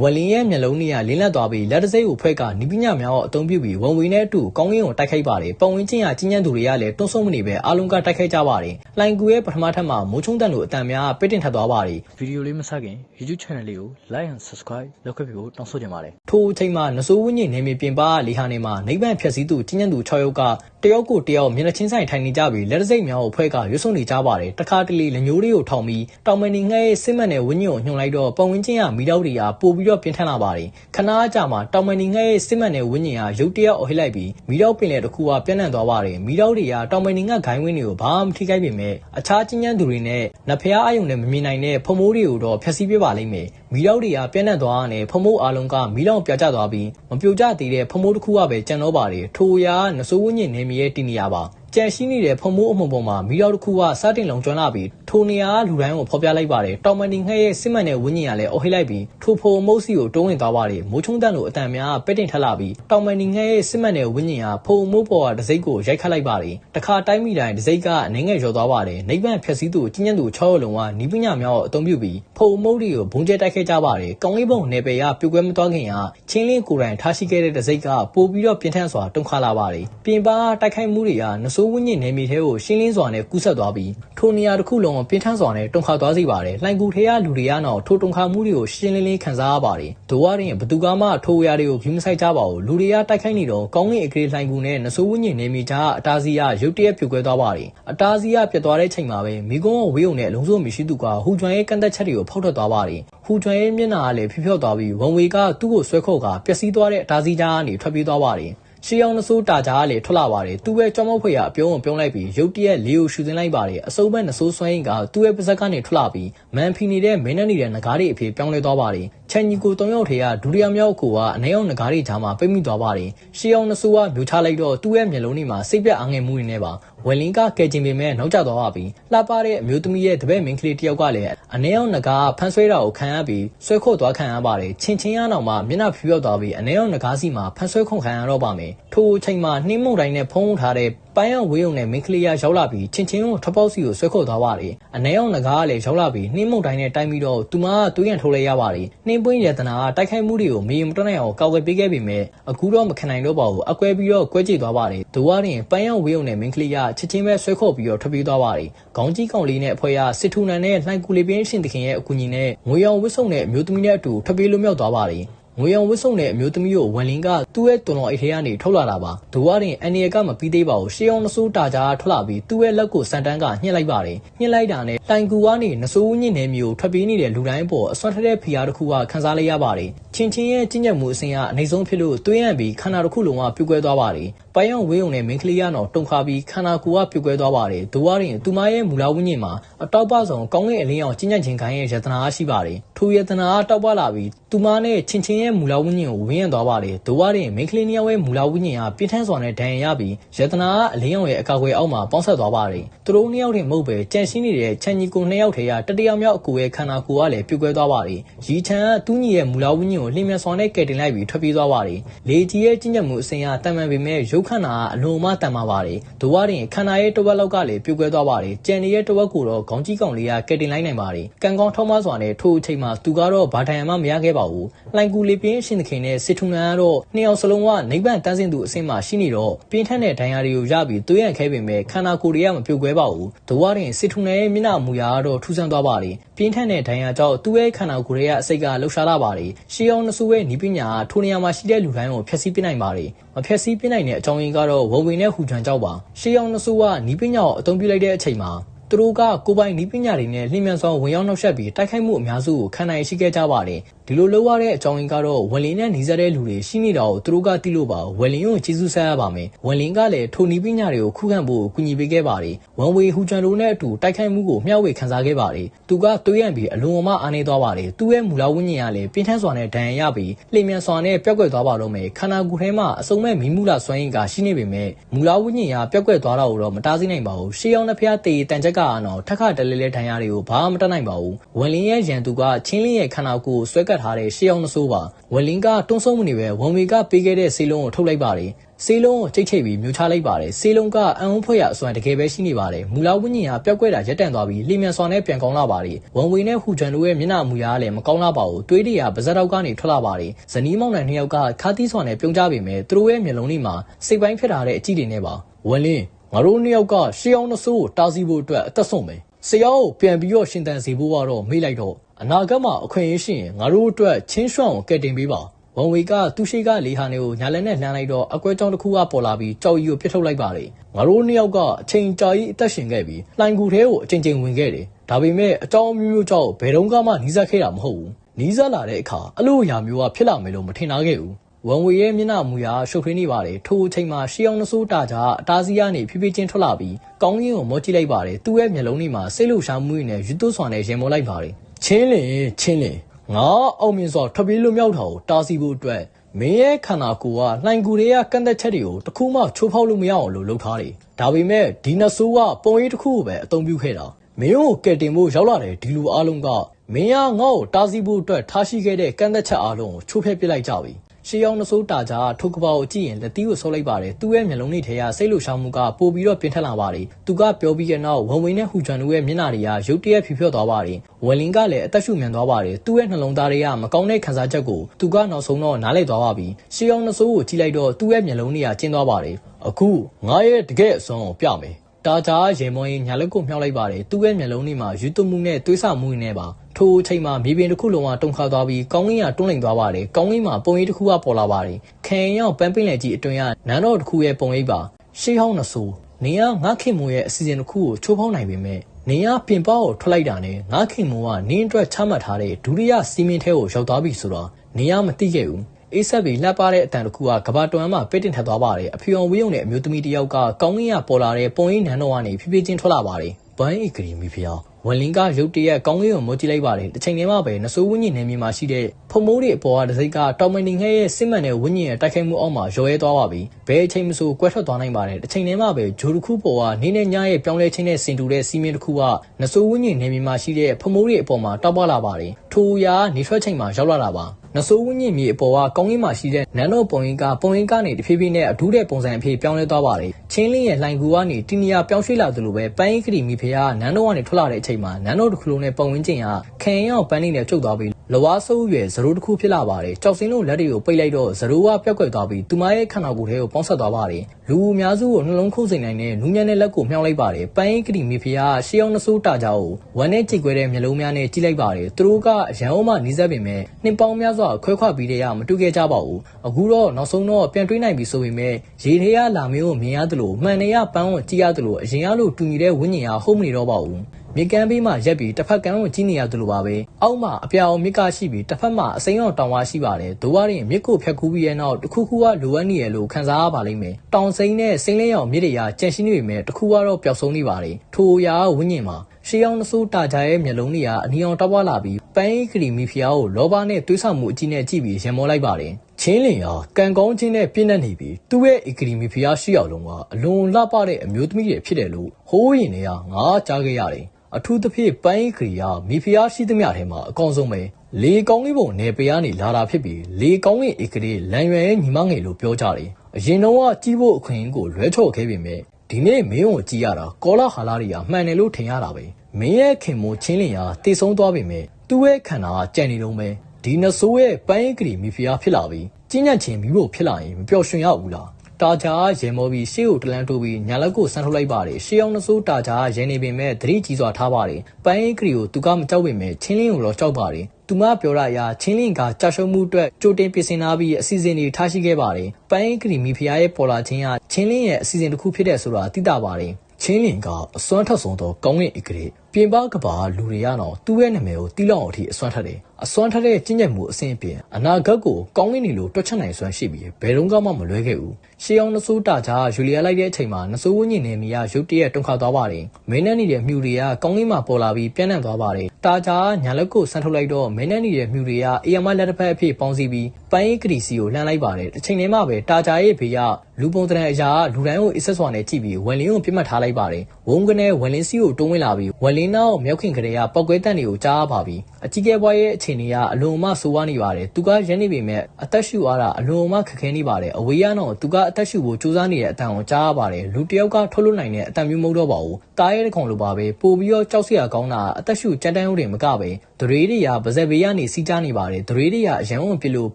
ဝလင်းရဲ့မျက်လုံးတွေကလင်းလက်သွားပြီးလက်တစိမ့်ကိုဖွဲ့ကနီးပညာများကိုအသုံးပြုပြီးဝန်ဝေနဲ့အတူကောင်းကင်ကိုတိုက်ခိုက်ပါတယ်ပုံဝင်ချင်းရကြီးညံ့သူတွေကလည်းတွန်းဆုံးမနေပဲအားလုံးကတိုက်ခိုက်ကြပါတယ်လှိုင်ကူရဲ့ပထမထပ်မှာမိုးချုံတန်လိုအတန်များပိတ်တင်ထပ်သွားပါတယ်ဗီဒီယိုလေးမစခင် YouTube channel လေးကို like and subscribe လုပ်ခဲ့ပြီးဖို့တောင်းဆိုချင်ပါတယ်ထိုအချိန်မှာနဆိုးဝင်းကြီးနေမြေပြင်ပလီဟာနေမှာနိဗ္ဗာန်ဖြတ်စည်းသူကြီးညံ့သူ6ယောက်ကတယောက်ကိုတယောက်မျက်နှာချင်းဆိုင်ထိုင်နေကြပြီးလက်တစိမ့်များကိုဖွဲ့ကရွတ်ဆုံနေကြပါတယ်တခါတလေလက်ညိုးတွေကိုထောင်ပြီးတောင်မန်နေငှဲ့ရဲ့စစ်မှန်တဲ့ဝင်းကြီးကိုညှုံလိုက်တော့ပုံဝင်းချင်းရမီတော့တွေကပို့ပြီးတော့ပြင်းထန်လာပါတယ်ခဏအကြာမှာတောင်မန်နေငှဲ့ရဲ့စစ်မှန်တဲ့ဝင်းကြီးကရုတ်တရက်အုပ်ဟိလိုက်ပြီးမီတော့ပင်လေတစ်ခုကပြန့်နှံ့သွားပါတယ်မီတော့တွေကတောင်မန်နေငှက်ဂိုင်းဝင်းတွေကိုဘာမှမထိခိုက်ပေမဲ့အခြားကြီးညံ့သူတွေနဲ့နဖျားအယုံနဲ့မမြင်နိုင်တဲ့ဖုံမိုးတွေကိုတော့ဖျက်ဆီးပြပါလိမ့်မယ်မီတော့တွေကပြန့်နှံ့သွားတဲ့ဖုံမိုးအားလုံးကမီလောင်ပြကျသွားပြီးမပြိုကျသေးတဲ့ဖုံမိုးတစ်ခုကပဲကျန်တော့ပါတယ်ထိုအရာနဆိုးဝင်းကြီးနေမြေရဲ့တည်နေရပါ ကြံရှိနေတဲ့ဖုံမိုးအမှုံပေါ်မှာမိတော့တစ်ခုကစတင်လုံကျွမ်းလာပြီးထိုနေရာကလူတိုင်းကိုဖော်ပြလိုက်ပါတယ်တောင်မန်တီငှက်ရဲ့စစ်မှန်တဲ့ဝင်းကြီးကလည်းအုပ်ဟိလိုက်ပြီးထိုဖုံမုတ်စီကိုတိုးဝင်သွားပါတယ်မိုးချုံတန်လိုအတန်များပဲ့တင်ထက်လာပြီးတောင်မန်တီငှက်ရဲ့စစ်မှန်တဲ့ဝင်းကြီးကဖုံမုတ်ပေါ်ကဒစိမ့်ကိုရိုက်ခတ်လိုက်ပါတယ်တခါတိုင်းမိတိုင်းဒစိမ့်ကနေငယ်ရောသွားပါတယ်နိဗ္ဗာန်ဖြတ်စည်းသူကြီးညံ့သူ6ရောက်လုံးကနီးပညာများကိုအသုံးပြုပြီးဖုံမုတ်တွေကိုဘုံကျဲတိုက်ခဲ့ကြပါတယ်ကောင်းလေးပုံနယ်ပယ်ရပြိုကွဲမသွားခင်ကချင်းလင်းကိုယ်တိုင်ထားရှိခဲ့တဲ့ဒစိမ့်ကပို့ပြီးတော့ပြင်းထန်စွာတုန်ခါလာပါတယ်ပြင်ပတိုက်ခိုက်မှုတွေကနဆိုးဝင်းကြီးနယ်မြေထဲကိုရှင်းလင်းစွာနဲ့ကူးဆက်သွားပြီးထိုနေရာတစ်ခုလုံးကိုပြင်းထန်စွာနဲ့တုန်ခါသွားစေပါတယ်။လှိုင်ကူထေးရလူတွေကတော့ထိုတုန်ခါမှုတွေကိုရှင်းလင်းလင်းခံစားရပါတယ်။ဒိုဝါရင်ဘသူကမှထိုအရာတွေကိုဂိမဆိုင်ကြပါဘူး။လူတွေကတိုက်ခိုက်နေတော့ကောင်းကင်အကလေးလှိုင်ကူနဲ့နဆိုးဝင်းကြီးနေမိကြားအတားစီးရရုတ်တရက်ပြိုကွဲသွားပါတယ်။အတားစီးရပြတ်သွားတဲ့ချိန်မှာပဲမိကုန်းဝေးုံနဲ့အလုံးစုံမရှိသူကဟူကျွမ်းရဲ့ကန့်သက်ချက်တွေကိုဖောက်ထွက်သွားပါတယ်။ဟူကျွမ်းရဲ့မျက်နှာကလည်းဖြောဖြောသွားပြီးဝန်ဝေကသူ့ကိုဆွဲခေါ်ကပျက်စီးသွားတဲ့အတားစီးကြားကနေထွက်ပြေးသွားပါတယ်။ ရှေးအောင်နှစိုးတာကြားကလည်းထွက်လာပါတယ်သူ့ရဲ့ကြောမောက်ဖွေကအပြုံးကိုပြုံးလိုက်ပြီးရုတ်တရက်လေးကိုရှူသွင်းလိုက်ပါတယ်အစုံဘက်နှစိုးဆွဲရင်ကသူ့ရဲ့ပါဇက်ကနေထွက်လာပြီးမန်ဖီနေတဲ့မင်းနဲ့နေတဲ့ငကားတွေအဖြစ်ပြောင်းလဲသွားပါတယ်ချန်ညီကို၃ယောက်ထဲကဒုတိယမြောက်ကိုကအနည်းအောင်ငကားတွေကြားမှာပိတ်မိသွားပါတယ်ရှေးအောင်နှစိုးကမြူချလိုက်တော့သူ့ရဲ့မျက်လုံးတွေမှာစိတ်ပြတ်အားငယ်မှုတွေနဲ့ပါ ဝယ်လင်းကကဲကျင်ပေမဲ့နောက်ကျသွားပါပြီလှပတဲ့အမျိုးသမီးရဲ့တပည့်မင်းကလေးတယောက်ကလည်းအနည်းအောင်ငကားဖမ်းဆွဲတာကိုခံရပြီးဆွဲခုတ်သွားခံရပါတယ်ချင်းချင်းရအောင်မှမျက်နှာဖြူရောက်သွားပြီးအနည်းအောင်ငကားစီမှာဖမ်းဆွဲခုန်ခံရတော့ပါမယ်ထိုအချိန်မှာနှင်းမုန်တိုင်းနဲ့ဖုံးထားတဲ့ ပိုင်းအောင်ဝေးုံနဲ့မင်းကလေးရရောက်လာပြီးချင်းချင်းကိုထပေါက်စီကိုဆွဲခေါ်သွားပါတယ်။အနည်းအောင်ငကားကလည်းရောက်လာပြီးနှင်းမုန်တိုင်းနဲ့တိုက်ပြီးတော့သူမကတွေးရန်ထိုးလိုက်ရပါတယ်။နှင်းပွင့်ရတနာကတိုက်ခိုက်မှုတွေကိုမေးမတွနိုင်အောင်ကောက်ွယ်ပေးခဲ့ပေမဲ့အခုတော့မခံနိုင်တော့ပါဘူး။အကွဲပြီးတော့ကွဲကြေသွားပါတယ်။ဒိုဝါရင်ပိုင်းအောင်ဝေးုံနဲ့မင်းကလေးရချစ်ချင်းပဲဆွဲခေါ်ပြီးတော့ထွက်ပြေးသွားပါတယ်။ခေါင်းကြီးကောင်လေးနဲ့အဖွဲရစစ်ထူနန်နဲ့လှိုင်ကူလေးပင်းရှင်တခင်ရဲ့အကူအညီနဲ့ငွေရောင်ဝစ်ဆုံတဲ့အမျိုးသမီးနဲ့အတူထွက်ပြေးလွတ်မြောက်သွားပါတယ်။ ငွေရောင်ဝစ်ဆုံတဲ့အမျိုးသမီးကိုဝန်လင်းကသူ့ရဲ့တွန်တော်အိတ်ထဲကနေထုတ်လာတာပါဒိုဝါရင်အန်နီယကမပြီးသေးပါဘူးရှေးအောင်နဆိုးတာကြားထွက်လာပြီးသူ့ရဲ့လက်ကိုစန်တန်းကညှစ်လိုက်ပါတယ်ညှစ်လိုက်တာနဲ့တိုင်ကူကနေနဆိုးဝင်းညင်နေမျိုးထွက်ပြေးနေတဲ့လူတိုင်းပေါ်အစွမ်းထက်တဲ့ဖီယာတစ်ခုကခန်းစားလိုက်ရပါတယ်ချင်းချင်းရဲ့ကျင့်ကြံမှုအစဉ်ကအနိုင်ဆုံးဖြစ်လို့တွေးရံပြီးခန္ဓာတစ်ခုလုံးကပြုတ်ကွဲသွားပါတယ်ပိုင်အောင်ဝေးုံနဲ့မင်းကလေးရတော့တုံခါပြီးခန္ဓာကိုယ်ကပြုတ်ကွဲသွားပါတယ်ဒိုဝါရင်သူမရဲ့မူလဝင်းညင်မှာအတောက်ပဆောင်ကောင်းကင်အလင်းအောင်ကျင့်ကြံခြင်းခိုင်းရဲ့ယတနာရှိပါတယ်ထိုယတနာကတောက်ပလာပြီး သူမနဲ့ချင်းချင်းရဲ့မူလဝင်းညင်ကိုဝင်းရံသွားပါတယ်ဒိုဝါရင်မင်းကလေးနှစ်ယောက်ရဲ့မူလဝင်းညင်ကပြင်းထန်စွာနဲ့ဒဏ်ရာရပြီးယတနာကအလင်းအောင်ရဲ့အကာအကွယ်အောက်မှာပေါင်းဆက်သွားပါတယ်သူတို့နှစ်ယောက်တည်းမဟုတ်ပဲကြံရှိနေတဲ့ချန်ညီကိုနှစ်ယောက်ထဲကတတိယမြောက်အကူရဲ့ခန္ဓာကိုယ်ကလည်းပြုတ်ကွဲသွားပါတယ်ရီချန်ကသူ့ညီရဲ့မူလဝင်းညင်ကိုလှိမ့်မြန်စွာနဲ့ကယ်တင်လိုက်ပြီးထွက်ပြေးသွားပါတယ်လေကြီးရဲ့ကျင့်ကြံမှုအစဉ်အတန်မှန်ပေမဲ့ရုပ်ခန္ဓာကအလုံးမတန်ပါပါတယ်ဒိုဝါရင်ခန္ဓာရဲ့တဝက်လောက်ကလည်းပြုတ်ကွဲသွားပါတယ်ကြံနေရဲ့တဝက်ကိုတော့ခေါင်းကြီးကောင်လေးကကယ်တင်လိုက်နိုင်ပါတယ်ကံကောင်းထောင်းမစွာနဲ့ထိုအချိန်မှာသူကတော့ဘာတိုင်မှမရခဲ့ပါဘူးလှိုင်ကူလေးပြင်းရှင်သခင်နဲ့စစ်ထုံနန်ကတော့နှစ်ယောက်စလုံးကနိဗ္ဗာန်တန်းစင်သူအဆင့်မှာရှိနေတော့ပြင်းထန်တဲ့ဒဏ်ရာတွေကိုရပြီးသွေးရန်ခဲပေမဲ့ခန္ဓာကိုယ်တွေကမပြုတ်ကွဲပါဘူးဒိုဝါရင်စစ်ထုံနန်ရဲ့မျက်နှာမူရာကတော့ထူးဆန်းသွားပါတယ်ပြင်းထန်တဲ့ဒဏ်ရာကြောင့်သူ့ရဲ့ခန္ဓာကိုယ်ရဲ့အစိတ်ကလှုပ်ရှားလာပါတယ်ရှေးအောင်နစုရဲ့နီးပညာထိုနေရာမှာရှိတဲ့လူတိုင်းကိုဖျက်ဆီးပစ်နိုင်ပါတယ်မဖျက်ဆီးပစ်နိုင်တဲ့အကြောင်းရင်းကတော့ဝဝင်နဲ့ဟူချွန်ကြောက်ပါရှေးအောင်နစုကနီးပညာကိုအသုံးပြုလိုက်တဲ့အချိန်မှာသူတို့ကကိုပိုင်နီးပညာတွေနဲ့လျင်မြန်စွာဝင်ရောက်နှောက်ယှက်ပြီးတိုက်ခိုက်မှုအများစုကိုခံနိုင်ရှိခဲ့ကြပါတယ်ဒီလိုလုပ်ရတဲ့အကြောင်းရင်းကတော့ဝန်လင်းနဲ့နှီးစပ်တဲ့လူတွေရှိနေတာကိုသူတို့ကသိလို့ပါဝန်လင်းကိုကျေးဇူးဆက်ရပါမယ်ဝန်လင်းကလည်းထိုနီးပညာတွေကိုခုခံဖို့ကူညီပေးခဲ့ပါတယ်ဝန်ဝေဟူချန်တို့နဲ့အတူတိုက်ခိုက်မှုကိုမျှဝေခံစားခဲ့ပါတယ်သူကတွေးရံပြီးအလွန်အမအားနေသွားပါတယ်သူ့ရဲ့မူလဝိညာဉ်ကလည်းပြင်းထန်စွာနဲ့ဒဏ်ရာရပြီးလျင်မြန်စွာနဲ့ပျောက်ကွယ်သွားပါတော့မယ်ခန္ဓာကိုယ်ထဲမှာအစုံမဲ့မီးမူလာစွမ်းရည်ကရှိနေပေမဲ့မူလဝိညာဉ်ကပျောက်ကွယ်သွားတာကိုတော့မတားဆီးနိုင်ပါဘူးရှေးအောင်တစ်ဖျားတေတန်ချက်ကတော့ထက်ခတလဲလဲဒဏ်ရာတွေကိုဘာမှမတတ်နိုင်ပါဘူးဝန်လင်းရဲ့ရန်သူကချင်းလင်းရဲ့ခန္ဓာကိုယ်ဆွဲကတ်ထားတဲ့ရှေးအောင်နှဆိုးပါဝန်လင်းကတွန်းဆုံးမှုနေပဲဝန်ဝေကပေးခဲ့တဲ့စေလုံးကိုထုတ်လိုက်ပါတယ်စေလုံးကိုချိတ်ချိတ်ပြီးမြူချလိုက်ပါတယ်စေလုံးကအံ့ဩဖွယ်ရအစွမ်းတကယ်ပဲရှိနေပါတယ်မူလာဝင်းကြီးဟာပျောက်ကွက်တာရက်တန့်သွားပြီးလီမြန်စွာနဲ့ပြန်ကောင်းလာပါတယ်ဝန်ဝေနဲ့ဟူချန်တို့ရဲ့မျက်နှာမူရကလည်းမကောင်းလာပါဘူးတွေးတရပါဇက်တော့ကနေထွက်လာပါတယ်ဇနီးမောင်နှံနှစ်ယောက်ကခါသီးစွာနဲ့ပြုံးကြပေမဲ့သူတို့ရဲ့မျက်လုံးတွေမှာစိတ်ပိုင်းဖြစ်ထားတဲ့အကြည့်တွေနဲ့ပါဝန်လင်းငါတို့နှစ်ယောက်ကရှေးအောင်နှဆိုးကိုတားဆီးဖို့အတွက်အသက်ဆုံးမယ်ဆရာကိုပြန်ပြီးတော့ရှင်တန်စီဖို့ကတော့မေ့လိုက်တော့ အနာဂတ်မှာအခွင့်အရေးရှိရင်ငါတို့အတွက်ချင်းရွှန့်ကိုကယ်တင်ပေးပါဝန်ဝေကသူရှိကလေဟာနေကိုညာလက်နဲ့လှမ်းလိုက်တော့အကွဲကြောင်းတစ်ခုကပေါ်လာပြီးကြောက်ကြီးကိုပြစ်ထုတ်လိုက်ပါတယ်ငါတို့နှစ်ယောက်ကအချိန်ကြာကြီးအသက်ရှင်ခဲ့ပြီးလှိုင်ကူထဲကိုအချိန်ချင်းဝင်ခဲ့တယ်ဒါပေမဲ့အကြောင်းမျိုးမျိုးကြောင့်ဘယ်တော့မှနီးစပ်ခဲ့တာမဟုတ်ဘူးနီးစပ်လာတဲ့အခါအလို့အရာမျိုးကဖြစ်လာမယ်လို့မထင်ထားခဲ့ဘူးဝန်ဝေရဲ့မျက်နှာမူရာရှုပ်ထွေးနေပါတယ်ထိုအချိန်မှာရှီအောင်နှဆိုးတာကြအတားစီးကနေဖြည်းဖြည်းချင်းထွက်လာပြီးကောင်းကင်ကိုမောကြည့်လိုက်ပါတယ်သူ့ရဲ့မျက်လုံးတွေမှာစိတ်လှုပ်ရှားမှုတွေနဲ့ယူသွဆွာနဲ့ရင်မောလိုက်ပါတယ် ချင်းလင်ချင်းလင်ငါအောင်မြင်စွာထွက်ပြေးလွတ်မြောက်တာကိုတားဆီးဖို့အတွက်မင်းရဲ့ခန္ဓာကိုယ်ကလှိုင်ကူတွေကကန့်သက်ချက်တွေကိုတခုမှချိုးဖောက်လို့မရအောင်လို့လုပ်ထားတယ်ဒါပေမဲ့ဒီနဆိုးကပုံရိပ်တစ်ခုကိုပဲအသုံးပြုခဲ့တာမင်းကိုကယ်တင်ဖို့ရောက်လာတဲ့ဒီလူအားလုံးကမင်းကငါ့ကိုတားဆီးဖို့အတွက်ထားရှိခဲ့တဲ့ကန့်သက်ချက်အားလုံးကိုချိုးဖျက်ပစ်လိုက်ကြပြီ ရှေးအောင်နှစိုးတာကြထုတ်ကပောက်ကိုကြည့်ရင်လက်သီးကိုဆုပ်လိုက်ပါတယ်သူ့ရဲ့မျက်လုံးတွေထဲကစိတ်လှုပ်ရှားမှုကပိုပြီးတော့ပြင်းထန်လာပါတယ်သူကပြောပြီးတဲ့နောက်ဝန်ဝင်းနဲ့ဟူချွန်တို့ရဲ့မျက်နှာတွေကရုတ်တရက်ဖြူဖြော့သွားပါတယ်ဝယ်လင်းကလည်းအသက်ရှူမြန်သွားပါတယ်သူ့ရဲ့နှလုံးသားတွေကမကောင်းတဲ့ခံစားချက်ကိုသူကနောက်ဆုံးတော့နားလည်သွားပါပြီရှေးအောင်နှစိုးကိုကြည့်လိုက်တော့သူ့ရဲ့မျက်လုံးတွေကကျဉ်းသွားပါတယ်အခုငါရဲ့တကယ်အစွမ်းကိုပြမယ် တာဂျာရေမွန်ရင်ညာလက်ကိုမြှောက်လိုက်ပါတယ်သူ့ရဲ့မျက်လုံးတွေမှာယူသွမှုနဲ့သွေးဆမှုတွေနဲ့ပါထိုအချိန်မှာမြေပြင်တစ်ခုလုံးကတုန်ခါသွားပြီးကောင်းကင်ကတွန်းလှန်သွားပါတယ်ကောင်းကင်မှာပုံရိပ်တစ်ခုကပေါ်လာပါတယ်ခံရောက်ပန်းပင်းလယ်ကြီးအတွင်ကနန်းတော်တစ်ခုရဲ့ပုံရိပ်ပါရှေးဟောင်းနှဆိုးနေရငါခင်မိုးရဲ့အစီအစဉ်တစ်ခုကိုချိုးဖောက်နိုင်ပေမဲ့နေရပြင်ပကိုထွက်လိုက်တာနဲ့ငါခင်မိုးကနင်းအတွက်ချမှတ်ထားတဲ့ဒုတိယစီမင်းထဲကိုရောက်သွားပြီဆိုတော့နေရမသိခဲ့ဘူး အေးဆက်ပြီးလှပ်ပါတဲ့အတန်တစ်ခုကကဘာတွန်မှာပိတ်တင်ထက်သွားပါတယ်အဖြူအောင်ဝေးုံနဲ့အမျိုးသမီးတစ်ယောက်ကကောင်းကင်ကပေါ်လာတဲ့ပုံရိပ်နန်းတော်ကနေဖြည်းဖြည်းချင်းထွက်လာပါတယ်ဘိုင်းအီဂရီမီဖျားဝန်လင်းကရုတ်တရက်ကောင်းကင်ကိုမောကြည့်လိုက်ပါတယ်တစ်ချိန်တည်းမှာပဲနဆိုးဝင်းကြီးနယ်မြေမှာရှိတဲ့ဖုံမိုးတွေအပေါ်ကတစိကတောင်မန်နေငှဲရဲ့စစ်မှန်တဲ့ဝင်းကြီးရဲ့တိုက်ခိုက်မှုအောက်မှာရော်ရဲသွားပါပြီဘယ်အချိန်မှဆိုကွဲထွက်သွားနိုင်ပါတယ်တစ်ချိန်တည်းမှာပဲဂျိုတစ်ခုပေါ်ကနေနဲ့ညရဲ့ပြောင်းလဲခြင်းနဲ့ဆင်တူတဲ့စီမင်းတစ်ခုကနဆိုးဝင်းကြီးနယ်မြေမှာရှိတဲ့ဖုံမိုးတွေအပေါ်မှာတောက်ပလာပါတယ် ထိုအရာနေထွက်ချိန်မှာရောက်လာတာပါနဆိုးဝင်းကြီးမြေအပေါ်ကကောင်းကင်မှာရှိတဲ့နန်းတော်ပုံရင်ကပုံရင်ကနေတဖြည်းဖြည်းနဲ့အထူးတဲ့ပုံစံအဖြစ်ပြောင်းလဲသွားပါတယ်ချင်းလင်းရဲ့လှိုင်ကူကနေတီနီယာပြောင်းရွှေ့လာသလိုပဲပန်းအိကရီမိဖုရားနန်းတော်ကနေထွက်လာတဲ့အချိန်မှာနန်းတော်တစ်ခုလုံးနဲ့ပုံဝင်းကျင်ကခံရောက်ပန်းနေနဲ့ကျုပ်သွားပြီး လဝါဆိုးရွယ်ဇရိုးတစ်ခုဖြစ်လာပါတယ်ကြောက်စင်းလုံးလက်တွေကိုပိတ်လိုက်တော့ဇရိုးကပျောက်ကွယ်သွားပြီးသူမရဲ့ခန္ဓာကိုယ်ထဲကိုပေါင်းဆက်သွားပါတယ်လူအများစုကိုနှလုံးခုန်စိန်နိုင်တဲ့နူးညံ့တဲ့လက်ကိုမြှောက်လိုက်ပါတယ်ပန်းအိကရီမိဖုရားရှေးအောင်နှဆိုးတာကြောက်ဝမ်းနဲ့ကြိတ်ခွဲတဲ့မျက်လုံးများနဲ့ကြည့်လိုက်ပါတယ်သူတို့ကအရန်အောင်မှနီးစပ်ပေမဲ့နှစ်ပေါင်းများစွာခွဲခွာပြီးတဲ့ရမတူခဲ့ကြပါဘူးအခုတော့နောက်ဆုံးတော့ပြန်တွေးနိုင်ပြီဆိုပေမဲ့ရေထဲကလာမျိုးကိုမြင်ရတယ်လို့မှန်နေရပန်းကိုကြည့်ရတယ်လို့အရင်ကလို့တူညီတဲ့ဝိညာဉ်ဟာဟုတ်မနေတော့ပါဘူး မြေကမ်းဘေးမှာရက်ပြီးတစ်ဖက်ကမ်းကိုကြည့်နေရတယ်လို့ပါပဲအောက်မှာအပြောင်မြစ်ကရှိပြီးတစ်ဖက်မှာအစိမ်းအောင်တောင်ဝါရှိပါတယ်ဒိုးဝရင်မြစ်ကိုဖြတ်ကူးပြီးရဲ့နောက်တစ်ခုခုကလိုအပ်နေရလို့ခံစားရပါလိမ့်မယ်တောင်စိမ်းနဲ့စိမ်းလေးရောင်မြစ်တွေကကြန့်ရှိနေပေမဲ့တစ်ခုကတော့ပျောက်ဆုံးနေပါတယ်ထိုအရာဝိညာဉ်မှာရှေးအောင်နှဆိုးတာကြရဲ့မျက်လုံးတွေကအနီအောင်တောက်ပွားလာပြီးပန်းအိကရီမီဖီယာကိုလောဘနဲ့တွေးဆမှုအကြီးနဲ့ကြည့်ပြီးရံမောလိုက်ပါတယ်ချင်းလင်ဟာကံကောင်းခြင်းနဲ့ပြည့်နှက်နေပြီးသူ့ရဲ့အကရီမီဖီယာရှိအောင်လုံးကအလွန်လှပတဲ့အမျိုးသမီးတွေဖြစ်တယ်လို့ဟိုးရင်တွေကငါကြားခဲ့ရတယ် အထူးသဖြင့် ပန်းအိကရီဟာမီဖီယာရှိသမျှထဲမှာ အကောင်ဆုံးပဲ လေကောင်းလေးပုံနယ်ပရားနေ လာတာဖြစ်ပြီး လေကောင်းရဲ့ဧကရီလန်ရွယ်ရဲ့ ညီမငယ်လို့ ပြောကြတယ် အရင်တော့ကကြီးဖို့အခွင့်အရေးကို လွဲချော်ခဲ့ပေမဲ့ဒီနေ့ မင်းကိုကြည့်ရတာ ကောလာဟာလာတွေက မှန်တယ်လို့ ထင်ရတာပဲ မင်းရဲ့ခင်မိုးချင်းလင်ဟာတည်ဆုံးသွားပေမဲ့သူ့ရဲ့ခန္ဓာကကြံ့နေတော့ပဲ ဒီနဆိုးရဲ့ ပန်းအိကရီမီဖီယာဖြစ်လာပြီး ကျဉ်းညံ့ချင်းမိဖို့ဖြစ်လာရင် မပျော်ရွှင်ရဘူးလား တာဂျာရေမောပြီးရှေ့ကိုတလန်းတိုးပြီးညာလက်ကိုဆန်းထုတ်လိုက်ပါတယ်ရှေးအောင်နှဆိုးတာဂျာရဲနေပေမဲ့သတိကြီးစွာထားပါတယ်ပန်းအိကရီကိုသူကမကြောက်ပေမဲ့ချင်းလင်းကိုတော့ကြောက်ပါတယ်သူမပြောရအရာချင်းလင်းကကြာရှုံးမှုအတွက်ကြိုတင်ပြင်ဆင်ထားပြီးအစီအစဉ်တွေထားရှိခဲ့ပါတယ်ပန်းအိကရီမီဖီယာရဲ့ပေါ်လာခြင်းကချင်းလင်းရဲ့အစီအစဉ်တစ်ခုဖြစ်တဲ့ဆိုတာသိတာပါတယ်ချင်းလင်ကအစွမ်းထက်ဆုံးသောကောင်းကင်ဧကရေ ပြင်ပကဘာလူတွေရတော့သူ့ရဲ့နာမည်ကိုတီးလောက်အောင်အထိအစွမ်းထက်တယ်အစွမ်းထက်တဲ့ကျင့်ကြံမှုအဆင့်အပြင်အနာဂတ်ကိုကောင်းကင်နေလို့တွက်ချက်နိုင်စွမ်းရှိပြီးဘယ်တော့မှမလွဲခဲ့ဘူးရှေးအောင်နဆိုးတာကြားယူလီယာလိုက်တဲ့အချိန်မှာနဆိုးဝင်းညင်နေမီကရုတ်တရက်တုန်ခါသွားပါတယ်မင်းနဲ့နေတဲ့မြူတွေကကောင်းကင်မှာပေါ်လာပြီးပြန့်နှံ့သွားပါတယ်တာကြားညာလက်ကိုဆန်းထုတ်လိုက်တော့မင်းနဲ့နေတဲ့မြူတွေကအေယမလက်တစ်ဖက်အဖြစ်ပေါင်းစည်းပြီးပန်းရိပ်ကရီစီကိုလှမ်းလိုက်ပါတယ်တစ်ချိန်တည်းမှာပဲတာကြားရဲ့ဘေးကလူပုံတရံအရာလူတိုင်းကိုအစ်ဆက်စွာနဲ့ကြည့်ပြီးဝယ်လင်းကိုပြစ်မှတ်ထားလိုက်ပါတယ်ဝုန်းကနေဝယ်လင်းစီကိုတွန်းဝင်လာပြီးဝယ်လင်းလင်းနောက်မြောက်ခင်ကလေးကပောက်ကွဲတန်တွေကိုကြားပါပြီအကြီးကဲဘွားရဲ့အခြေအနေကအလွန်အမဆိုးဝါးနေပါတယ်သူကရန်နေပေမဲ့အသက်ရှူအားတာအလွန်အမခက်ခဲနေပါတယ်အဝေးရတော့သူကအသက်ရှူဖို့ကြိုးစားနေတဲ့အတန်ကိုကြားရပါတယ်လူတစ်ယောက်ကထုတ်လွှတ်နိုင်တဲ့အတန်မျိုးမဟုတ်တော့ပါဘူးတားရဲတဲ့ခုံလိုပါပဲပို့ပြီးတော့ကြောက်စရာကောင်းတာအသက်ရှူကြမ်းတမ်းဦးတွေမကပဲ ဒရေတွေကပါဇက်ဘေးကနေစီးကြနေပါတယ်ဒရေတွေကအရန်ဝင်ပြလို့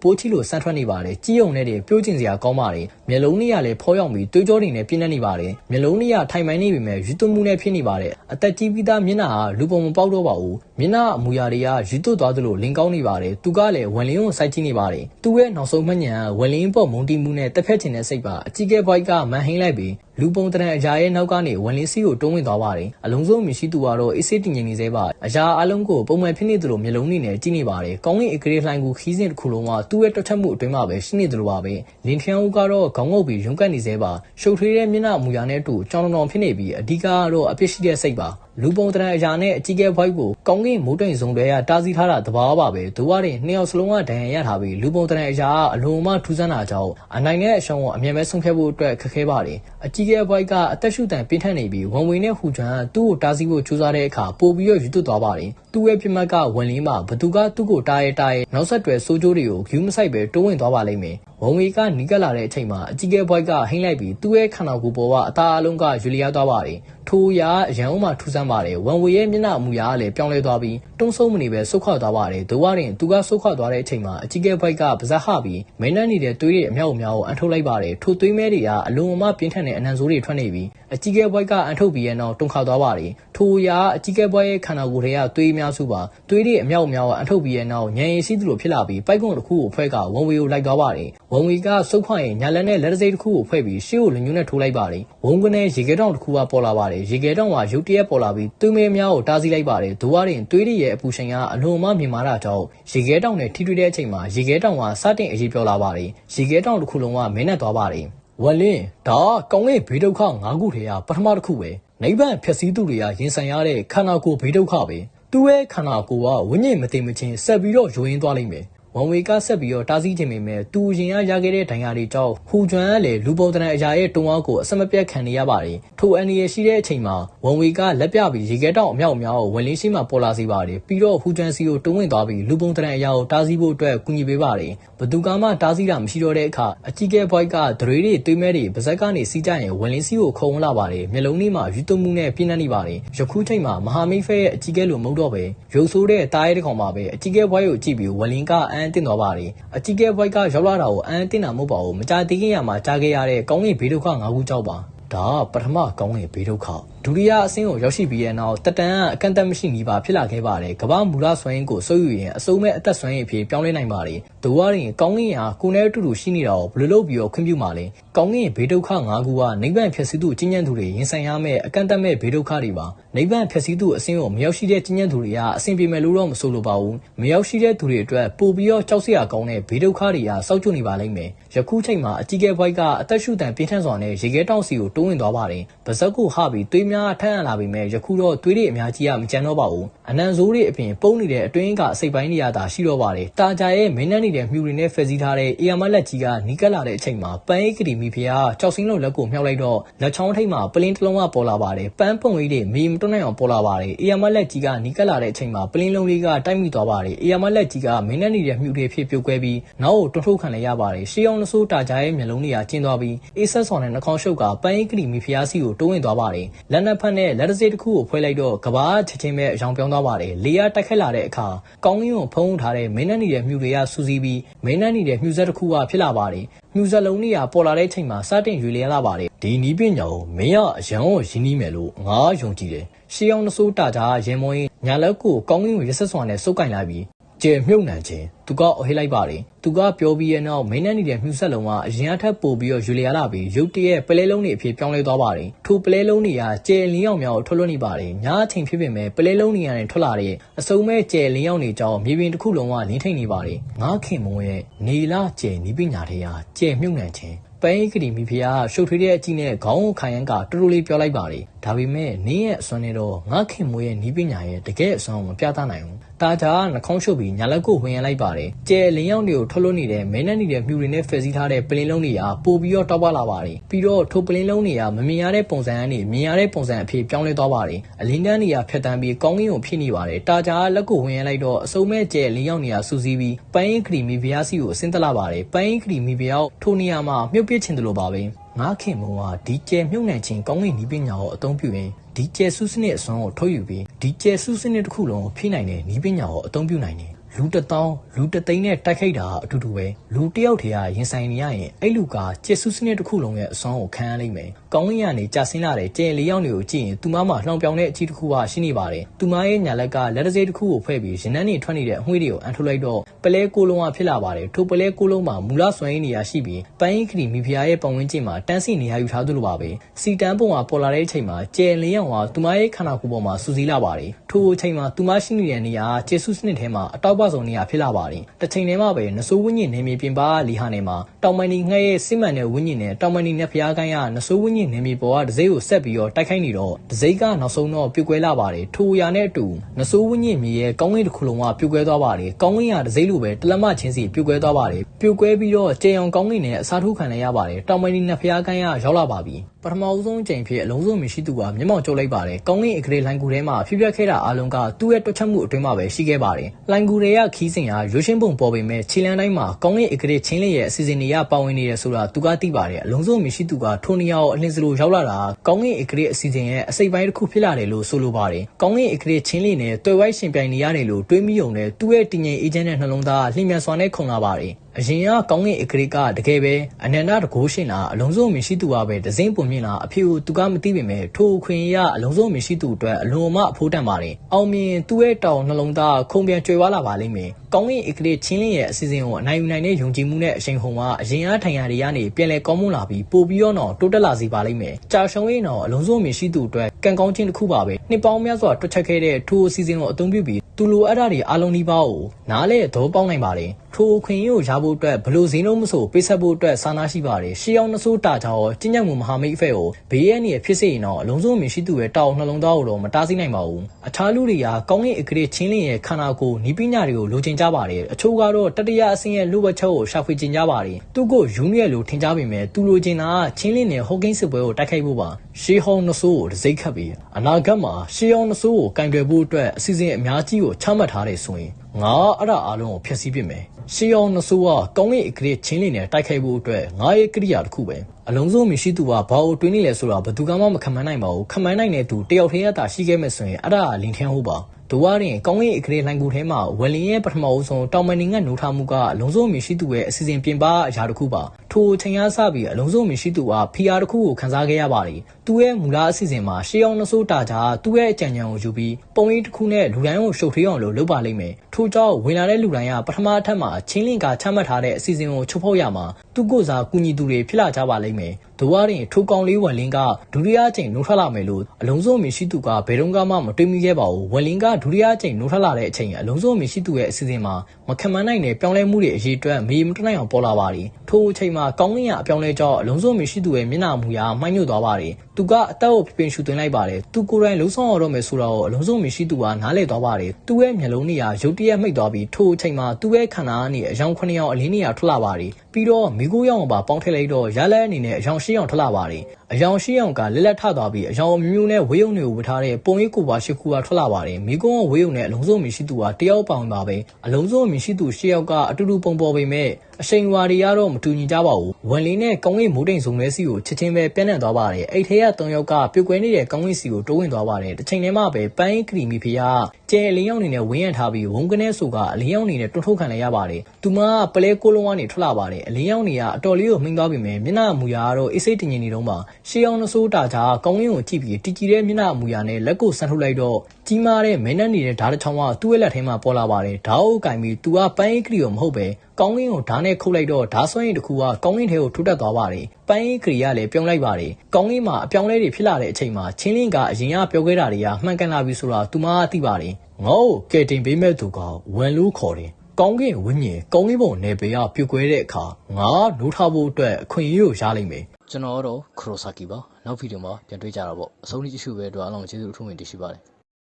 ပိုးချီလို့ဆန့်ထွက်နေပါတယ်ကြီးုံနဲ့တွေပြိုးကျင်စရာကောင်းပါတယ်မျက်လုံးတွေကလည်းဖောရောက်ပြီးတွေးကြောတွေနဲ့ပြင်းနေနေပါတယ်မျက်လုံးတွေကထိုင်မှန်နေပြီမဲ့ယူသွမှုနဲ့ဖြစ်နေပါတယ်အသက်ကြီးပြီးသားမျက်နှာကလူပုံမပေါက်တော့ပါဘူးမျက်နှာအမူအရာတွေကယူသွသွားသလိုလင်ကောင်းနေပါတယ်သူကလည်းဝင်လင်းကိုစိုက်ကြည့်နေပါတယ်သူ့ရဲ့နောက်ဆုံးမှညံကဝင်လင်းပေါ်မုန်တီမှုနဲ့တက်ဖက်ချင်တဲ့စိတ်ပါအကြီးကဲဘိုက်ကမန်ဟင်းလိုက်ပြီး လူပုံတရံအရာရဲ့နောက်ကနေဝင်လင်းစီကိုတွန်းဝင်သွားပါတယ်အလုံးစုံမရှိသူကတော့အေးဆေးတင်ငင်နေသေးပါအရာအလုံးကိုပုံမှန်ဖြစ်နေသလိုမျက်လုံးတွေနဲ့ကြည့်နေပါတယ်ကောင်းကင်အကလေးလှိုင်းကိုခီးစဉ်တစ်ခုလုံးကသူ့ရဲ့တွတ်ထက်မှုအတွင်းမှာပဲရှိနေသလိုပါပဲလင်ထျန်ဦးကတော့ခေါင်းငုပ်ပြီးရုန်းကန်နေသေးပါရှုပ်ထွေးတဲ့မျက်နှာအမူအရာနဲ့အတူကြောင်တောင်ဖြစ်နေပြီးအဓိကကတော့အပြစ်ရှိတဲ့စိတ်ပါ လူပုံတရံအရာနဲ့အကြီးကဲဘိုက်ကိုကောင်းကင်မိုးတိမ်စုံတွေကတားဆီးထားတာတဘာပါပဲဒိုးရတဲ့နှစ်ယောက်စလုံးကဒဏ်ရာရထားပြီးလူပုံတရံအရာကအလုံးအမထူးဆန်းတာကြောင့်အနိုင်နဲ့အရှုံးကိုအမြဲပဲဆုံးဖြတ်ဖို့အတွက်ခက်ခဲပါတယ်အကြီးကဲဘိုက်ကအသက်ရှူတန်ပြင်းထန်နေပြီးဝန်ဝင်နဲ့ဟူချွမ်းသူ့ကိုတားဆီးဖို့ကြိုးစားတဲ့အခါပို့ပြီးတော့ယူသွသွားပါတယ်သူ့ရဲ့ပြမတ်ကဝင်လင်းမှာဘသူကသူ့ကိုတားရဲတားရဲနောက်ဆက်တွဲစိုးကျိုးတွေကိုဂယူးမဆိုင်ပဲတိုးဝင်သွားပါလိမ့်မယ် ဝန်ဝေကနီးကပ်လာတဲ့အချိန်မှာအကြီးကဲဘွိုက်ကဟိမ့်လိုက်ပြီးသူ့ရဲ့ခန္ဓာကိုယ်ပေါ်ကအသားအလုံးကယူလျားသွားပါတယ်ထိုအရာအရန်ဦးမှထူးဆန်းပါတယ်ဝန်ဝေရဲ့မျက်နှာအမူအရာကလည်းပြောင်းလဲသွားပြီးတုံးဆုံးမနေပဲဆုတ်ခွာသွားပါတယ်ဒိုဝရင်သူကဆုတ်ခွာသွားတဲ့အချိန်မှာအကြီးကဲဘွိက်ကပါဇက်ဟပြီးမင်းနှန်းနေတဲ့သွေးတွေအမြောက်အများကိုအန်ထုတ်လိုက်ပါတယ်ထိုသွေးမဲတွေကအလုံးအမပြင်းထန်တဲ့အနံဆိုးတွေထွက်နေပြီးအကြီးကဲဘွိုက်ကအန်ထုတ်ပြီးရဲ့နောက်တုံခါသွားပါတယ်ထိုအရာအကြီးကဲဘွိုက်ရဲ့ခန္ဓာကိုယ်တွေကသွေးများစုပါသွေးတွေအမြောက်အများကိုအန်ထုတ်ပြီးရဲ့နောက်ညံရင်စီးသူလိုဖြစ်လာပြီးပိုက်ကွန်တစ်ခုကိုဖွဲကဝန်ဝေကိုလိုက်သွားပါတယ်ဝန်ဝေကဆုတ်ခွာရင်ညာလက်နဲ့လက်တစိတစ်ခုကိုဖွဲ့ပြီးရှေ့ကိုလူညွန်းနဲ့ထိုးလိုက်ပါတယ်ဝုန်းကနေရေခဲတောင်တစ်ခုကပေါ်လာပါတယ်ရေခဲတောင်ကရုတ်တရက်ပေါ်လာပြီးသူ့မဲများကိုတားဆီးလိုက်ပါတယ်ဒိုးဝရင်သွေးတွေရဲ့အပူချိန်ကအလွန်မှမြင်မာတာကြောင့်ရေခဲတောင်နဲ့ထိတွေ့တဲ့အချိန်မှာရေခဲတောင်ကစတင်အရေးပြောလာပါတယ်ရေခဲတောင်တစ်ခုလုံးကမင်းနဲ့သွားပါတယ်ဝလင်းဒါကောင်းကင်ဘေးဒုက္ခ၅ခုထဲကပထမတစ်ခုပဲနိဗ္ဗာန်ဖြစ်စည်းသူတွေကရင်ဆိုင်ရတဲ့ခန္ဓာကိုယ်ဘေးဒုက္ခပဲသူ့ရဲ့ခန္ဓာကိုယ်ကဝိညာဉ်မသိမချင်းဆက်ပြီးတော့ယိုရင်းသွားလိမ့်မယ် ဝန်ဝေကဆက်ပြီးတော့တားဆီးခြင်းပေမဲ့သူရင်ရရခဲ့တဲ့ဒဏ်ရာတွေကြောင့်ဟူကျွမ်းကလည်းလူပုံတရံအရာရဲ့တုံးအားကိုအစမပြတ်ခံနေရပါတယ်ထိုအန်ဒီရရှိတဲ့အချိန်မှာဝန်ဝေကလက်ပြပြီးရေခဲတောင်အမြောက်အများကိုဝင်လင်းရှိမှပေါ်လာစေပါတယ်ပြီးတော့ဟူကျွမ်းစီကိုတုံးဝင်သွားပြီးလူပုံတရံအရာကိုတားဆီးဖို့အတွက်ကူညီပေးပါတယ်ဘသူကမှတားဆီးတာမရှိတော့တဲ့အခါအကြီးကဲဘွိုက်ကဒရွေးတွေတွေးမဲတွေပါဇက်ကနေစီးကြရင်ဝင်လင်းစီကိုခုံဝင်လာပါတယ်မျက်လုံးလေးမှာယူသွမှုနဲ့ပြင်းနေပါတယ်ယခုချိန်မှာမဟာမိတ်ဖဲရဲ့အကြီးကဲလိုမဟုတ်တော့ပဲရုပ်ဆိုးတဲ့တားရဲတစ်ကောင်ပါပဲအကြီးကဲဘွိုက်ကိုကြည့်ပြီးဝင်လင်းကအန်းတင်သွားပါတယ်အကြီးကဲဘွိုက်ကရောက်လာတာကိုအန်တင်တာမဟုတ်ပါဘူးမကြသေးခင်ရမှာကြားခဲ့ရတဲ့ကောင်းကင်ဘေးဒုက္ခ၅ခုကြောက်ပါဒါကပထမကောင်းကင်ဘေးဒုက္ခ ဒုတိယအဆင့်ကိုရောက်ရှိပြီးတဲ့နောက်တက်တန်းကအကန့်အသတ်မရှိနီးပါဖြစ်လာခဲ့ပါတယ်ကမ္ဘာမူလဆွမ်းရင်းကိုစိုးယူရင်အစုံမဲ့အသက်ဆွမ်းရင်းအဖြစ်ပြောင်းလဲနိုင်ပါတယ်ဒိုဝါရင်ကောင်းကင်ဟာကိုယ်နဲ့အတူတူရှိနေတာကိုဘယ်လိုလုပ်ပြီးတော့ခွင့်ပြုမှာလဲကောင်းကင်ဘေးဒုက္ခ၅ခုကနိဗ္ဗာန်ဖြစ်စည်းသူကျင့်ကြံသူတွေရင်ဆိုင်ရမယ့်အကန့်အသတ်မဲ့ဘေးဒုက္ခတွေပါနိဗ္ဗာန်ဖြစ်စည်းသူအဆင့်ကိုမရောက်ရှိတဲ့ကျင့်ကြံသူတွေကအဆင်ပြေမယ်လို့တော့မဆိုလိုပါဘူးမရောက်ရှိတဲ့သူတွေအတွက်ပို့ပြီးတော့ကြောက်စရာကောင်းတဲ့ဘေးဒုက္ခတွေကစောက်ကျွနေပါလိမ့်မယ်ယခုချိန်မှာအကြီးကဲဘွိုက်ကအသက်ရှူတန်ပြင်းထန်စွာနဲ့ရေခဲတောင်စီကိုတိုးဝင်သွားပါတယ်ဗဇက်ကိုဟပြီးသွေးများထမ်းရလာပြီးမဲ့ယခုတော့သွေးတွေအများကြီးကမကြမ်းတော့ပါဘူးအနံဆိုးတွေအပြင်ပုံနေတဲ့အတွင်းကအစိပ်ပိုင်းတွေရတာရှိတော့ပါတယ်တာကြရဲ့မင်းနှက်နေတဲ့မြူတွေနဲ့ဖက်စီးထားတဲ့အေယာမလက်ကြီးကနီးကပ်လာတဲ့အချိန်မှာပန်းအိတ်ကတိမီဖျားကြောက်စင်းလုံးလက်ကိုမြှောက်လိုက်တော့လက်ချောင်းထိပ်မှာပလင်းတစ်လုံးကပေါ်လာပါတယ်ပန်းပုံလေးတွေမီမတွန်းနိုင်အောင်ပေါ်လာပါတယ်အေယာမလက်ကြီးကနီးကပ်လာတဲ့အချိန်မှာပလင်းလုံးလေးကတိုက်မိသွားပါတယ်အေယာမလက်ကြီးကမင်းနှက်နေတဲ့မြူတွေဖြစ်ပြုတ်ကွဲပြီးနောက်ကိုတွန်းထုတ်ခံလိုက်ရပါတယ်ရှေးအောင်လို့ဆိုတာကြရဲ့မျက်လုံးတွေကကျင်းသွားပြီးအေးဆက်ဆောင်တဲ့နှာခေါင်းရှုပ်ကပန်းအိတ်ကတိမီဖျားစီကိုတိုးဝင်သွားပါတယ်လက်နက်ဖက်နဲ့လက်တစေးတစ်ခုကိုဖွဲလိုက်တော့ကဘာချက်ချင်းပဲအယောင်ပြောင်းသွားပါတယ်လေယာတိုက်ခတ်လာတဲ့အခါကောင်းကင်ကိုဖုံးထားတဲ့မင်းနဲ့နေတဲ့မြူတွေကစူးစီးပြီးမင်းနဲ့နေတဲ့မြူဆက်တစ်ခုကဖြစ်လာပါတယ်မြူဆက်လုံးတွေကပေါ်လာတဲ့ချိန်မှာစတင်ရွေလျလာပါတယ်ဒီနီးပညာကိုမင်းကအရန်ကိုရင်းနှီးမယ်လို့ငါယုံကြည်တယ်ရှေးအောင်နှဆိုးတာကြရင်မွေးညာလက်ကိုကောင်းကင်ကိုရဆက်စွာနဲ့စုပ်ကင်လိုက်ပြီး ကျဲမြုပ်နှံခြင်းသူကအဟိလိုက်ပါတယ်သူကပြောပြီးရဲ့နောက်မိန်းနဲ့နေတဲ့မြူဆက်လုံးကအရင်အထက်ပို့ပြီးတော့ယူလျာလာပြီးရုတ်တရက်ပလဲလုံးတွေအဖြစ်ပြောင်းလဲသွားပါတယ်ထိုပလဲလုံးတွေကကျဲလင်းအောင်များကိုထွက်လွှတ်နေပါတယ်ညအချိန်ဖြစ်ပေမဲ့ပလဲလုံးတွေကနေထွက်လာတဲ့အစုံမဲ့ကျဲလင်းအောင်တွေကြောင့်မြေပြင်တစ်ခုလုံးကနင်းထိန်နေပါတယ်ငါခင်မုံရဲ့နေလာကျဲနီးပညာတွေဟာကျဲမြုပ်နှံခြင်းပန်းကတိမီဖျားရှုပ်ထွေးတဲ့အကြည့်နဲ့ခေါင်းကိုခိုင်ရန်ကတူတူလေးပြောလိုက်ပါတယ်ဒါဒါပေမဲ့နင်းရဲ့အစွမ်းနဲ့တော့ငါခင်မိုးရဲ့နီးပညာရဲ့တကယ်အစွမ်းကိုမပြသနိုင်ဘူး တာဂျာကနှာခေါင်းရှုပ်ပြီးညာလက်ကိုဝင်ရလိုက်ပါတယ်ကျဲလင်းရောက်တွေကိုထွက်လို့နေတဲ့မဲနဲ့နေတဲ့မြူတွေနဲ့ဖယ်စီးထားတဲ့ပလင်းလုံးတွေကပို့ပြီးတော့တောက်ပလာပါတယ်ပြီးတော့ထိုပလင်းလုံးတွေကမမြင်ရတဲ့ပုံစံကနေမြင်ရတဲ့ပုံစံအဖြစ်ပြောင်းလဲသွားပါတယ်အလင်းတန်းတွေကဖြတ်တန်းပြီးကောင်းကင်ကိုဖြစ်နေပါတယ်တာဂျာကလက်ကိုဝင်ရလိုက်တော့အစုံမဲ့ကျဲလင်းရောက်နေတာစူးစီးပြီးပန်းရင်ခရီမီဗီယာစီကိုအစင်းတက်လာပါတယ်ပန်းရင်ခရီမီဗီယာကိုထိုနေရာမှာမြုပ်ပစ်ချင်တယ်လို့ပါပဲ ငါခင်မုံကဒီကျဲမြုပ်နှံခြင်းကောင်းကင်နီးပညာကိုအသုံးပြုရင်ဒီကျဲဆုစနစ်အစွမ်းကိုထုတ်ယူပြီးဒီကျဲဆုစနစ်တစ်ခုလုံးကိုဖြည့်နိုင်တဲ့နီးပညာကိုအသုံးပြုနိုင်တယ်လူတစ်တောင်းလူတစ်သိန်းနဲ့တိုက်ခိုက်တာအတူတူပဲလူတစ်ယောက်တည်းကရင်ဆိုင်နေရရင်အဲ့လူကကျက်စုစနစ်တစ်ခုလုံးရဲ့အစွမ်းကိုခံရလိမ့်မယ်။ကောင်းကင်ကနေကြာဆင်းလာတဲ့ကျဲလေးယောက်တွေကိုကြည့်ရင်သူမမှာလှောင်ပြောင်တဲ့အကြည့်တစ်ခုကရှိနေပါတယ်။သူမရဲ့ညာလက်ကလက်တစိတစ်ခုကိုဖွဲ့ပြီးရင်နှန်းနေထွက်နေတဲ့အငွေ့တွေကိုအန်ထုတ်လိုက်တော့ပလဲကိုလုံးကဖြစ်လာပါတယ်။ထိုပလဲကိုလုံးမှာမူလစွမ်းရည်နေရာရှိပြီးပန်းရင်ခရီမိဖုရားရဲ့ပတ်ဝန်းကျင်မှာတန်းစီနေရာယူထားသလိုပါပဲ။စီတန်းပုံကပေါ်လာတဲ့အချိန်မှာကျဲလေးယောက်ကသူမရဲ့ခန္ဓာကိုယ်ပေါ်မှာစူးစီးလာပါတယ်။ထိုအချိန်မှာသူမရှိနေတဲ့နေရာကျဲစုစနစ်ထဲမှာအတောက်ပဆုံနေရာဖြစ်လာပါတယ်။တစ်ချိန်တည်းမှာပဲနဆိုးဝင်းညင်နေမြေပြင်ပါလီဟာနေမှာတောင်မန်နီငှက်ရဲ့စစ်မှန်တဲ့ဝင်းညင်နဲ့တောင်မန်နီနဲ့ဖျားကိုင်းကနဆိုးဝင်းညင်နေမြေပေါ်ကဒစိမ့်ကိုဆက်ပြီးတော့တိုက်ခိုက်နေတော့ဒစိမ့်ကနောက်ဆုံးတော့ပြုတ်ကွဲလာပါတယ်။ထိုအရာနဲ့အတူနဆိုးဝင်းညင်မြေရဲ့ကောင်းကင်တစ်ခုလုံးကပြုတ်ကွဲသွားပါတယ်။ကောင်းကင်ကဒစိမ့်လိုပဲတလက်မချင်းစီပြုတ်ကွဲသွားပါတယ်။ပြုတ်ကွဲပြီးတော့ကျေအောင်ကောင်းကင်နဲ့အစားထိုးခံရရပါတယ်။တောင်မန်နီနဲ့ဖျားကိုင်းကရောက်လာပါပြီ။ ပထမအဆုံးအချိန်ဖြစ်အလုံးစုံမရှိသူကမျက်မှောက်ကျုပ်လိုက်ပါတယ်။ကောင်းကင်အကလေးလိုင်းကူထဲမှာဖြစ်ပျက်ခဲ့တာအလုံးကသူ့ရဲ့တွက်ချက်မှုအတွင်းမှာပဲရှိခဲ့ပါတယ်။လိုင်းကူတွေကခီးစဉ်ဟာရွှေရှင်းပုံပေါ်ပေမဲ့ခြေလန်းတိုင်းမှာကောင်းကင်အကလေးချင်းလေးရဲ့အစီအစဉ်တွေကပါဝင်နေတယ်ဆိုတာသူကသိပါတယ်။အလုံးစုံမရှိသူကထိုနေရာကိုအလင်းစလိုရောက်လာတာကောင်းကင်အကလေးအစီအစဉ်ရဲ့အစိပ်ပိုင်းတစ်ခုဖြစ်လာတယ်လို့ဆိုလိုပါတယ်။ကောင်းကင်အကလေးချင်းလေးနဲ့တွေ့ဝိုက်ရှင်ပြိုင်နေရတယ်လို့တွေးမိုံနဲ့သူ့ရဲ့တည်ငြိမ်အေဂျင့်တဲ့နှလုံးသားလှိမ့်မြန်စွာနဲ့ခုန်လာပါတယ်။ အရင်ကကောင်းကင်အကရိကတကယ်ပဲအနန္တတကိုးရှင်လားအလုံးစုံမရှိသူကပဲဒဇင်းပုံမြင့်လားအဖေကိုသူကမသိပေမဲ့ထိုခွင်ရအလုံးစုံမရှိသူအတွက်အလွန်မှအဖိုးတန်ပါတယ်အောင်မြင်သူ့ရဲ့တောင်နှလုံးသားခုံပြန်ကြွယ်ဝလာပါလိမ့်မယ်ကောင်းကင်အကရိချင်းလင်းရဲ့အစီအစဉ်ကိုအနိုင်ယူနိုင်တဲ့ယုံကြည်မှုနဲ့အရှိန်ဟုန်ကအရင်အားထိုင်ရတွေကနေပြန်လဲကောင်းမွန်လာပြီးပို့ပြီးတော့တိုးတက်လာစေပါလိမ့်မယ်ကြာရှုံးရင်တော့အလုံးစုံမရှိသူအတွက်ကံကောင်းခြင်းတစ်ခုပါပဲနှစ်ပေါင်းများစွာတွက်ချက်ခဲ့တဲ့ထိုအစီအစဉ်ကိုအသုံးပြုပြီးသူလိုအပ်တာတွေအားလုံးဒီပါကိုနားလဲသဘောပေါက်နိုင်ပါတယ်ထိုခွင်ကိုရဖို့အတွက်ဘလို့ဈေးလုံးမဆိုပေးဆက်ဖို့အတွက်စာနာရှိပါတယ်ရှေးအောင်နှစိုးတာချောင်းကျင့်ကြံမှုမဟာမိတ်အဖဲကိုဘေးရဲ့နေဖြစ်စေရင်တော့အလုံးစုံမရှိသူရဲ့တောက်နှလုံးသားကိုတော့မတားဆီးနိုင်ပါဘူးအခြားလူတွေကကောင်းကင်အကရေချင်းလင်းရဲ့ခန္ဓာကိုယ်နီးပညာတွေကိုလိုချင်ကြပါတယ်အချို့ကတော့တတရအစင်းရဲ့လူဝက်ချက်ကိုရှာဖွေကျင်ကြပါတယ်သူ့ကိုယူနီယယ်လို့ထင်ကြပေမဲ့သူလိုချင်တာချင်းလင်းနဲ့ဟိုကင်းစစ်ပွဲကိုတိုက်ခိုက်ဖို့ပါ ရှေးဟောင်းနှစိုးကိုတစိမ့်ခတ်ပြီးအနာဂတ်မှာရှေးဟောင်းနှစိုးကိုကင်တွယ်ဖို့အတွက်အစီအစဉ်အများကြီးကိုချမှတ်ထားတယ်ဆိုရင်ငါအဲ့ဒါအားလုံးကိုဖျက်ဆီးပစ်မယ် ရှေးအောင်နှဆိုးကကောင်းကင်အကလေးချင်းလေးနဲ့တိုက်ခိုက်ဖို့အတွက်ငါရဲ့ကိရိယာတစ်ခုပဲအလုံးစုံမရှိသူကဘာကိုတွင်းနေလဲဆိုတာဘယ်သူမှမခံမနိုင်ပါဘူးခံမနိုင်တဲ့သူတယောက်တည်းရတာရှိခဲ့မယ်ဆိုရင်အဲ့ဒါလင်ထင်းဟုတ်ပါဒိုဝါရင်ကောင်းကင်အခရေလှိုင်ကူထဲမှာဝယ်လင်းရဲ့ပထမအဆုံးတောင်မန်နေငတ်နိုးထားမှုကအလုံးစုံမရှိသူရဲ့အစီအစဉ်ပြင်ပအရာတစ်ခုပါထိုချိန်အားစပြီးအလုံးစုံမရှိသူကဖီယာတစ်ခုကိုခန်းစားခဲ့ရပါတယ်သူ့ရဲ့မူလအစီအစဉ်မှာရှေးအောင်နှဆိုးတာကြသူ့ရဲ့အကြံဉာဏ်ကိုယူပြီးပုံရင်းတစ်ခုနဲ့လူတိုင်းကိုရှုပ်ထွေးအောင်လို့လုပ်ပါလိမ့်မယ် ထို့ကြောင့်ဝင်လာတဲ့လူတိုင်းကပထမအထက်မှာချင်းလင်ကချမှတ်ထားတဲ့အစီအစဉ်ကိုချုပ်ဖောက်ရမှာသူ့ကိုယ်စားကူညီသူတွေဖြစ်လာကြပါလိမ့်မယ် ဒိုဝါရင်ထိုကောင်လေးဝက်လင်းကဒုတိယအကြိမ်နှုတ်ထွက်လာမယ်လို့အလုံးစုံမရှိသူကဘယ်တော့မှမတွေးမိခဲ့ပါဘူးဝက်လင်းကဒုတိယအကြိမ်နှုတ်ထွက်လာတဲ့အချိန်အလုံးစုံမရှိသူရဲ့အစီအစဉ်မှာမခံမနိုင်တဲ့ပြောင်းလဲမှုတွေအရေးအတွက်မေးမတနိုင်အောင်ပေါ်လာပါတယ်ထိုအချိန်မှာကောင်းကင်ကအပြောင်းလဲကြောင့်အလုံးစုံမရှိသူရဲ့မျက်နှာမူရာမှိုင်းညွတ်သွားပါတယ်သူကအသက်ကိုပြပင်ရှူသွင်းလိုက်ပါတယ်သူကိုယ်တိုင်လုံးဆောင်ရတော့မယ်ဆိုတော့အလုံးစုံမရှိသူကနားလည်သွားပါတယ်သူ့ရဲ့မျက်လုံးတွေကရုတ်တရက်မှိတ်သွားပြီးထိုအချိန်မှာသူ့ရဲ့ခန္ဓာကနေအယောင်9ယောင်အလင်းနေရထွက်လာပါတယ်ပြီးတော့မိကိုရောင်ပါပေါင်းထည့်လိုက်တော့ရလက်အနေနဲ့အယောင်10ယောင်ထွက်လာပါတယ်အယောင်10ယောင်ကလက်လက်ထသွားပြီးအယောင်မျိုးမျိုးနဲ့ဝေးုံတွေကိုဝတ်ထားတဲ့ပုံရိပ်ကိုပါရှစ်ခုကထွက်လာပါတယ်မိကုန်းကဝေးုံနဲ့အလုံးစုံမရှိသူကတယောက်ပေါင်ပါပဲအလုံးစုံမရှိသူ10ယောက်ကအတူတူပုံပေါ်ပေမဲ့အရှိန်ဝါတွေကတော့မတူညီကြပါဘူးဝန်လင်းနဲ့ကောင်းကင်မိုးတိမ်စုံမဲစီကိုချက်ချင်းပဲပြန့်နှံ့သွားပါတယ်အဲ့ထဲက၃ယောက်ကပြုတ်ကွဲနေတဲ့ကောင်းကင်စီကိုတိုးဝင်သွားပါတယ်တစ်ချိန်တည်းမှာပဲပန်းကရီမီဖီယာကျဲအလင်းရောက်နေတဲ့ဝင်းရံထားပြီးဝုံကနေဆိုကအလင်းရောက်နေတဲ့တွန်းထုတ်ခံလိုက်ရပါတယ်သူမကပလဲကိုလုံးကနေထွက်လာပါတယ်အလင်းရောက်နေကအတော်လေးကိုမှိန်းသွားပြီမယ်မျက်နှာမူရာကတော့အေးစိတ်တင်ငင်နေတော့မှ ရှေးအောင်နှဆိုးတာကြားကောင်းကင်ကိုကြည့်ပြီးတီကြည်တဲ့မျက်နှာမူရာနဲ့လက်ကိုဆန်းထုတ်လိုက်တော့ကြီးမားတဲ့မဲနဲ့နေတဲ့ဓာတ်တစ်ချောင်းကသူ့ရဲ့လက်ထဲမှာပေါ်လာပါတယ်ဓာတ်အုပ်ကင်ပြီးသူကပန်းကရီကိုမဟုတ်ပဲကောင်းကင်ကိုဓာတ်နဲ့ခုတ်လိုက်တော့ဓာတ်စွမ်းရည်တစ်ခုကကောင်းကင်ထဲကိုထိုးတက်သွားပါတယ်ပန်းရင်ကရီကလည်းပြုံးလိုက်ပါတယ်ကောင်းကင်မှာအပြောင်းလဲတွေဖြစ်လာတဲ့အချိန်မှာချင်းလင်းကအရင်ကပြောခဲ့တာတွေကမှန်ကန်လာပြီဆိုတာသူမကသိပါတယ်ငေါ့ကဲတင်ပေးမဲ့သူကဝန်လို့ခေါ်တယ်ကောင်းကင်ဝင်းညင်ကောင်းကင်ဘုံနယ်ပယ်ကပြုတ်ကွဲတဲ့အခါငါနိုးထားဖို့အတွက်အခွင့်အရေးကိုရလိမ့်မယ် ကျွန်တော်ကတော့ခရိုဆာကီပါနောက်ဗီဒီယိုမှာပြန်တွေ့ကြတာပေါ့အဆုံးထိကြည့်ရှုပဲအတွက်အားလုံးကျေးဇူးအထူးတင်ရှိပါတယ်